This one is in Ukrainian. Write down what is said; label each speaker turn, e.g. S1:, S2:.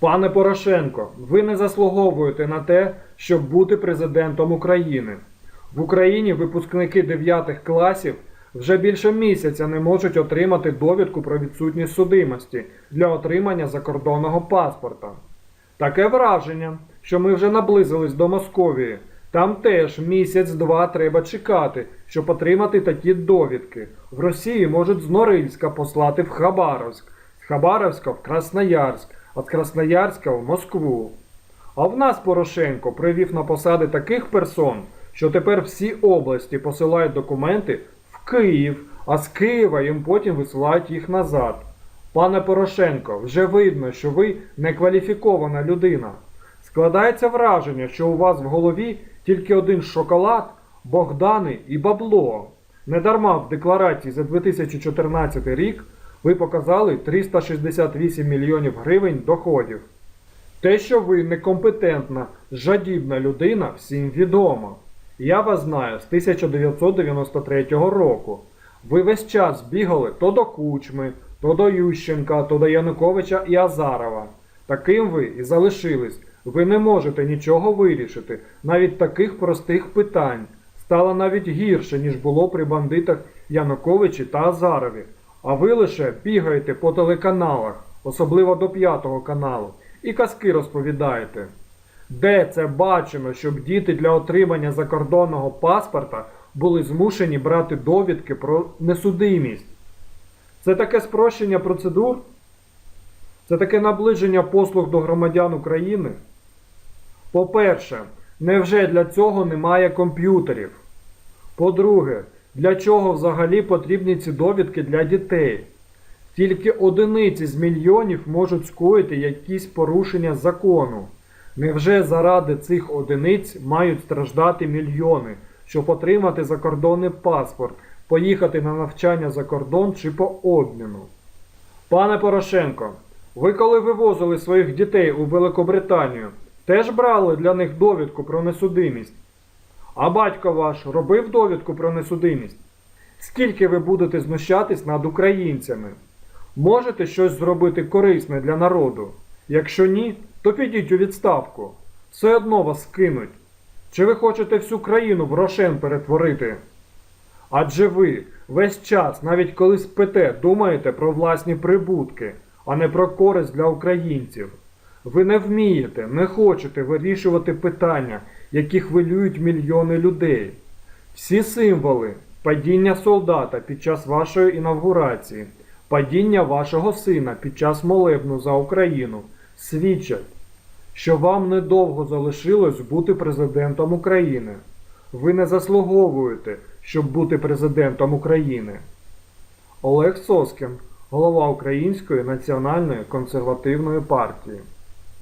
S1: Пане Порошенко, ви не заслуговуєте на те, щоб бути президентом України. В Україні випускники 9 класів вже більше місяця не можуть отримати довідку про відсутність судимості для отримання закордонного паспорта. Таке враження, що ми вже наблизились до Московії. Там теж місяць-два треба чекати, щоб отримати такі довідки. В Росії можуть з Норильська послати в Хабаровськ, з Хабаровська в Красноярськ, з Красноярська в Москву. А в нас Порошенко привів на посади таких персон, що тепер всі області посилають документи в Київ, а з Києва їм потім висилають їх назад. Пане Порошенко, вже видно, що ви некваліфікована людина. Складається враження, що у вас в голові тільки один шоколад, Богдани і бабло. Недарма в декларації за 2014 рік ви показали 368 мільйонів гривень доходів. Те, що ви некомпетентна, жадібна людина, всім відомо. Я вас знаю з 1993 року. Ви весь час бігали то до Кучми, то до Ющенка, то до Януковича і Азарова. Таким ви і залишились. Ви не можете нічого вирішити, навіть таких простих питань. Стало навіть гірше, ніж було при бандитах Януковичі та Азарові. А ви лише бігаєте по телеканалах, особливо до п'ятого каналу, і казки розповідаєте. Де це бачено, щоб діти для отримання закордонного паспорта були змушені брати довідки про несудимість? Це таке спрощення процедур? Це таке наближення послуг до громадян України? По-перше, невже для цього немає комп'ютерів? По-друге, для чого взагалі потрібні ці довідки для дітей? Тільки одиниці з мільйонів можуть скоїти якісь порушення закону. Невже заради цих одиниць мають страждати мільйони, щоб отримати закордонний паспорт, поїхати на навчання за кордон чи по обміну? Пане Порошенко, ви коли вивозили своїх дітей у Великобританію, теж брали для них довідку про несудимість? А батько ваш робив довідку про несудимість? Скільки ви будете знущатись над українцями? Можете щось зробити корисне для народу? Якщо ні, то підіть у відставку. Все одно вас кинуть. Чи ви хочете всю країну в Рошен перетворити? Адже ви весь час, навіть коли спите, думаєте про власні прибутки, а не про користь для українців. Ви не вмієте, не хочете вирішувати питання, які хвилюють мільйони людей. Всі символи падіння солдата під час вашої інавгурації, падіння вашого сина під час молебну за Україну свідчать, що вам недовго залишилось бути президентом України. Ви не заслуговуєте, щоб бути президентом України. Олег Соскін, голова Української національної консервативної партії.